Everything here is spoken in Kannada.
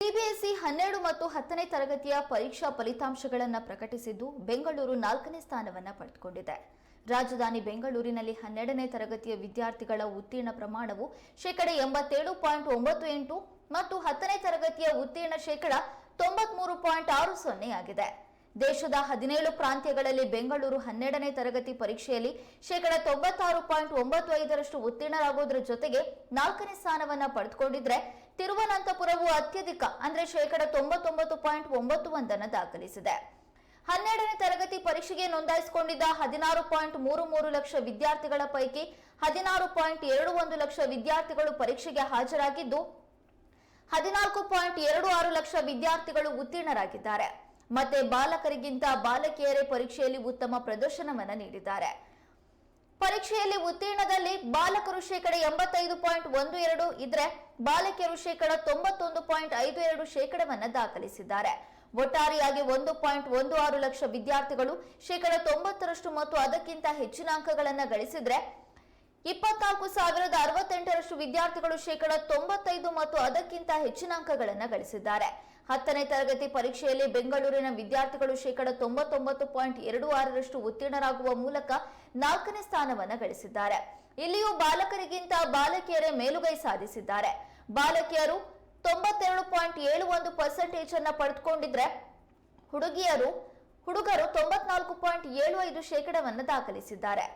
ಸಿಬಿಎಸ್ಇ ಹನ್ನೆರಡು ಮತ್ತು ಹತ್ತನೇ ತರಗತಿಯ ಪರೀಕ್ಷಾ ಫಲಿತಾಂಶಗಳನ್ನು ಪ್ರಕಟಿಸಿದ್ದು ಬೆಂಗಳೂರು ನಾಲ್ಕನೇ ಸ್ಥಾನವನ್ನು ಪಡೆದುಕೊಂಡಿದೆ. ರಾಜಧಾನಿ ಬೆಂಗಳೂರಿನಲ್ಲಿ ಹನ್ನೆರಡನೇ ತರಗತಿಯ ವಿದ್ಯಾರ್ಥಿಗಳ ಉತ್ತೀರ್ಣ ಪ್ರಮಾಣವು ಶೇಕಡ ಎಂಬತ್ತೇಳು ಪಾಯಿಂಟ್ ಒಂಬತ್ತು ಎಂಟು ಮತ್ತು ಹತ್ತನೇ ತರಗತಿಯ ಉತ್ತೀರ್ಣ ಶೇಕಡ ತೊಂಬತ್ಮೂರು ಪಾಯಿಂಟ್ ಆರು ಸೊನ್ನೆಯಾಗಿದೆ ದೇಶದ ಹದಿನೇಳು ಪ್ರಾಂತ್ಯಗಳಲ್ಲಿ ಬೆಂಗಳೂರು ಹನ್ನೆರಡನೇ ತರಗತಿ ಪರೀಕ್ಷೆಯಲ್ಲಿ ಶೇಕಡ ತೊಂಬತ್ತಾರು ಪಾಯಿಂಟ್ ಒಂಬತ್ತು ಐದರಷ್ಟು ಉತ್ತೀರ್ಣರಾಗೋದ್ರ ಜೊತೆಗೆ ನಾಲ್ಕನೇ ಸ್ಥಾನವನ್ನ ಪಡೆದುಕೊಂಡಿದ್ರೆ ತಿರುವನಂತಪುರವು ಅತ್ಯಧಿಕ, ಅಂದರೆ ಶೇಕಡ ತೊಂಬತ್ತೊಂಬತ್ತು ಪಾಯಿಂಟ್ ಒಂಬತ್ತು ಒಂದನ್ನು ದಾಖಲಿಸಿದೆ. ಹನ್ನೆರಡನೇ ತರಗತಿ ಪರೀಕ್ಷೆಗೆ ನೋಂದಾಯಿಸಿಕೊಂಡಿದ್ದ ಹದಿನಾರು ಪಾಯಿಂಟ್ ಮೂರು ಮೂರು ಲಕ್ಷ ವಿದ್ಯಾರ್ಥಿಗಳ ಪೈಕಿ ಹದಿನಾರು ಪಾಯಿಂಟ್ ಎರಡು ಒಂದು ಲಕ್ಷ ವಿದ್ಯಾರ್ಥಿಗಳು ಪರೀಕ್ಷೆಗೆ ಹಾಜರಾಗಿದ್ದು, ಹದಿನಾಲ್ಕು ಪಾಯಿಂಟ್ ಎರಡು ಆರು ಲಕ್ಷ ವಿದ್ಯಾರ್ಥಿಗಳು ಉತ್ತೀರ್ಣರಾಗಿದ್ದಾರೆ. ಮತ್ತೆ ಬಾಲಕರಿಗಿಂತ ಬಾಲಕಿಯರೇ ಪರೀಕ್ಷೆಯಲ್ಲಿ ಉತ್ತಮ ಪ್ರದರ್ಶನವನ್ನು ನೀಡಿದ್ದಾರೆ. ಪರೀಕ್ಷೆಯಲ್ಲಿ ಉತ್ತೀರ್ಣದಲ್ಲಿ ಬಾಲಕರು ಶೇಕಡ ಎಂಬತ್ತೈದು ಪಾಯಿಂಟ್ ಒಂದು ಎರಡು ಇದ್ರೆ ಬಾಲಕಿಯರು ಶೇಕಡ ತೊಂಬತ್ತೊಂದು ಪಾಯಿಂಟ್ ಐದು ಎರಡು ಶೇಕಡವನ್ನ ದಾಖಲಿಸಿದ್ದಾರೆ. ಒಟ್ಟಾರೆಯಾಗಿ ಒಂದು ಪಾಯಿಂಟ್ ಒಂದು ಆರು ಲಕ್ಷ ವಿದ್ಯಾರ್ಥಿಗಳು ಶೇಕಡ ತೊಂಬತ್ತರಷ್ಟು ಮತ್ತು ಅದಕ್ಕಿಂತ ಹೆಚ್ಚಿನ ಅಂಕಗಳನ್ನು ಗಳಿಸಿದ್ರೆ ಇಪ್ಪತ್ನಾಲ್ಕು ಸಾವಿರದ ಅರವತ್ತೆಂಟರಷ್ಟು ವಿದ್ಯಾರ್ಥಿಗಳು ಶೇಕಡ ತೊಂಬತ್ತೈದು ಮತ್ತು ಅದಕ್ಕಿಂತ ಹೆಚ್ಚಿನ ಅಂಕಗಳನ್ನು ಗಳಿಸಿದ್ದಾರೆ. ಹತ್ತನೇ ತರಗತಿ ಪರೀಕ್ಷೆಯಲ್ಲಿ ಬೆಂಗಳೂರಿನ ವಿದ್ಯಾರ್ಥಿಗಳು ಶೇಕಡ ತೊಂಬತ್ತೊಂಬತ್ತು ಪಾಯಿಂಟ್ ಎರಡು ಆರರಷ್ಟು ಉತ್ತೀರ್ಣರಾಗುವ ಮೂಲಕ ನಾಲ್ಕನೇ ಸ್ಥಾನವನ್ನು ಗಳಿಸಿದ್ದಾರೆ. ಇಲ್ಲಿಯೂ ಬಾಲಕರಿಗಿಂತ ಬಾಲಕಿಯರೇ ಮೇಲುಗೈ ಸಾಧಿಸಿದ್ದಾರೆ. ಬಾಲಕಿಯರು ತೊಂಬತ್ತೆರಡು ಪಾಯಿಂಟ್ ಏಳು ಒಂದು ಪರ್ಸೆಂಟೇಜ್ ಅನ್ನ ಪಡೆದುಕೊಂಡಿದ್ರೆ ಹುಡುಗಿಯರು, ಹುಡುಗರು ತೊಂಬತ್ನಾಲ್ಕು ಪಾಯಿಂಟ್ ಏಳು ಐದು ಶೇಕಡವನ್ನು ದಾಖಲಿಸಿದ್ದಾರೆ.